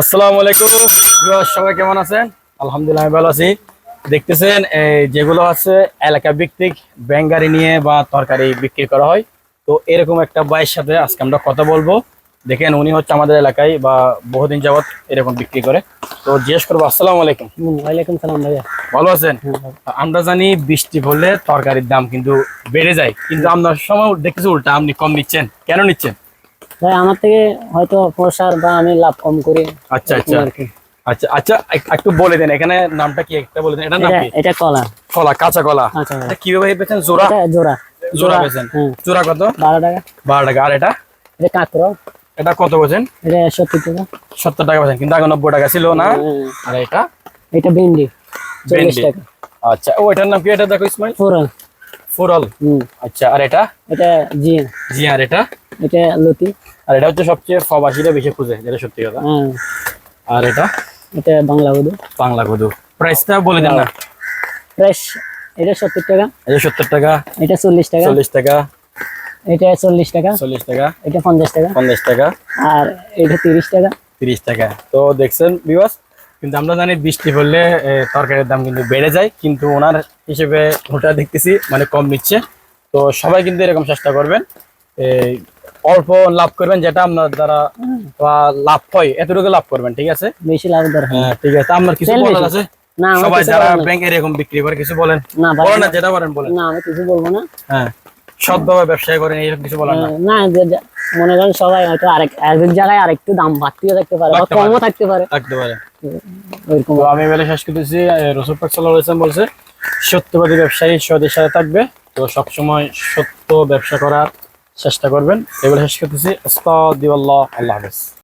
আসসালামু আলাইকুম। সবাই কেমন আছেন? আলহামদুলিল্লাহ আমি ভালো আছি। দেখতেছেন এই যেগুলো আছে এলাকা ভিত্তিক ব্যাঙ্ক গাড়ি নিয়ে বা তরকারি বিক্রি করা হয়। তো এরকম একটা ভাইয়ের সাথে আজকে আমরা কথা বলব। দেখেন উনি হচ্ছে আমাদের এলাকায় বা বহুদিন যাবত এরকম বিক্রি করে। তো জিজ্ঞেস করব আসসালামু আলাইকুম। ওয়ালাইকুম সালাম ভাইয়া। ভালো আছেন? আমরা জানি বৃষ্টি পড়লে তরকারির দাম কিন্তু বেড়ে যায়। কিন্তু আপনার সময় দেখতেছি উল্টা আপনি কম নিচ্ছেন। কেন নিচ্ছেন? ভাই আমার থেকে হয়তো প্রসার বা আমি লাভ কম করি আচ্ছা আচ্ছা। আচ্ছা আচ্ছা একটু বলে দেন এখানে নামটা কি? একটা বলে দেন। এটার নাম কি? এটা কলা। কলা কাঁচা কলা। আচ্ছা। এটা কীভাবে পেয়েছেন জোড়া? জোড়া। জোড়া পেয়েছেন হ্যাঁ। জোড়া কত? বারো টাকা। বারো টাকা। আর এটা? এটা কাঁকড়ো। এটা কত পেয়েছেন এটা সত্তর টাকা। সত্তর টাকা পেয়েছেন কিন্তু আগে নব্বই টাকা ছিল না? হ্যাঁ, আর এটা? এটা ভেন্ডি চল্লিশ ভেন্ডি। টাকা। আচ্ছা ও এটার নাম কি? এটা দেখো ইসমাইল। ফোরন ফুরল আচ্ছা আর এটা? এটা জিয়া জি আর এটা? এটা লতি। আর এটা হচ্ছে সবচেয়ে প্রবাসীরা বেশি খুঁজে যেটা সত্যি কথা। হ্যাঁ। আর এটা? এটা বাংলা বধু বাংলা কদু প্রাইসটা বলে দেন না। ফ্রেশ এটা সত্তর টাকা। এটা সত্তর টাকা। এটা চল্লিশ টাকা। চল্লিশ টাকা। এটা চল্লিশ টাকা। চল্লিশ টাকা। এটা পঞ্চাশ টাকা। পঞ্চাশ টাকা। আর এটা তিরিশ টাকা। তিরিশ টাকা। তো দেখছেন বিবাস কিন্তু আমরা জানি বৃষ্টি পড়লে তরকারির দাম কিন্তু বেড়ে যায় কিন্তু ওনার হিসেবে ওটা দেখতেছি মানে কম নিচ্ছে। তো সবাই কিন্তু এরকম চেষ্টা করবেন এই অল্প লাভ করবেন যেটা আপনার দ্বারা বা লাভ হয় এতটুকু লাভ করবেন ঠিক আছে? বেশি লাভ দরকার হ্যাঁ ঠিক আছে। আপনার কিছু বলার আছে? না সবাই যারা। ব্যাংক এরকম বিক্রি করে কিছু বলেন। বলেন না যেটা বলেন বলেন। না আমি কিছু বলব না। হ্যাঁ ব্যবসা করেন এরকম কিছু বলেন না না। মনে করেন সবাই হয়তো আরেক এক জায়গায় আরেকটু দাম বাড়তিও থাকতে পারে বা কমও। থাকতে পারে। থাকতে পারে। ওইরকম। আমি বলে শেষ করতেছি রসুল পাক সাল্লাহ ইসলাম বলছে সত্যবাদী ব্যবসায়ী সদের সাথে থাকবে তো সবসময় সত্য ব্যবসা করার চেষ্টা করবেন। এবারে শেষ করতেছি আস্তাদিউল্লাহ আল্লাহ হাফেজ।